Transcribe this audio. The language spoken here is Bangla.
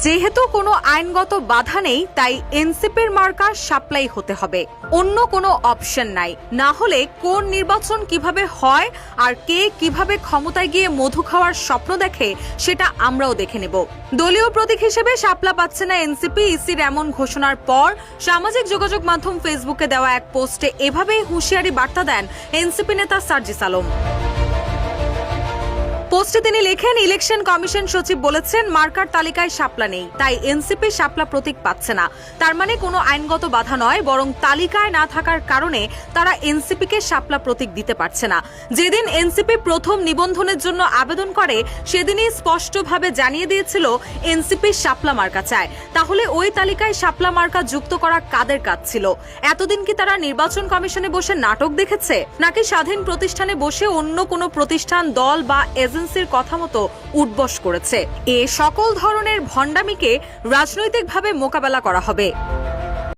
যেহেতু কোনো আইনগত বাধা নেই, তাই এনসিপির মার্কা সাপ্লাই হতে হবে। অন্য কোনো অপশন নাই। না হলে কোন নির্বাচন কীভাবে হয় আর কে কীভাবে ক্ষমতায় গিয়ে মধু খাওয়ার স্বপ্ন দেখে, সেটা আমরাও দেখে নেব। দলীয় প্রতীক হিসেবে শাপলা পাচ্ছে না এনসিপি, ইসির এমন ঘোষণার পর সামাজিক যোগাযোগ মাধ্যম ফেসবুকে দেওয়া এক পোস্টে এভাবেই হুঁশিয়ারি বার্তা দেন এনসিপি নেতা সার্জিস আলম। পোস্টে তিনি লেখেন, ইলেকশন কমিশন সচিব বলেছেন, মার্কার তালিকায় শাপলা নেই। তাই এনসিপি শাপলা প্রতীক পাচ্ছে না। তার মানে কোনো আইনগত বাধা নয়, বরং তালিকায় না থাকার কারণে তারা এনসিপিকে শাপলা প্রতীক দিতে পারছে না। যেদিন এনসিপি প্রথম নিবন্ধনের জন্য আবেদন করে, সেদিনই স্পষ্টভাবে জানিয়ে দিয়েছিল, এনসিপি শাপলা মার্কা চায়। তাহলে ওই তালিকায় শাপলা মার্কা যুক্ত করা কাদের কাজ ছিল? এতদিন কি তারা নির্বাচন কমিশনে বসে নাটক দেখেছে? নাকি স্বাধীন প্রতিষ্ঠানে বসে অন্য কোনো প্রতিষ্ঠান, দল বা এজেন্সির কথা মতো উঠবস করেছে। এ সকল ধরনের ভণ্ডামিকে রাজনৈতিকভাবে মোকাবেলা করা হবে।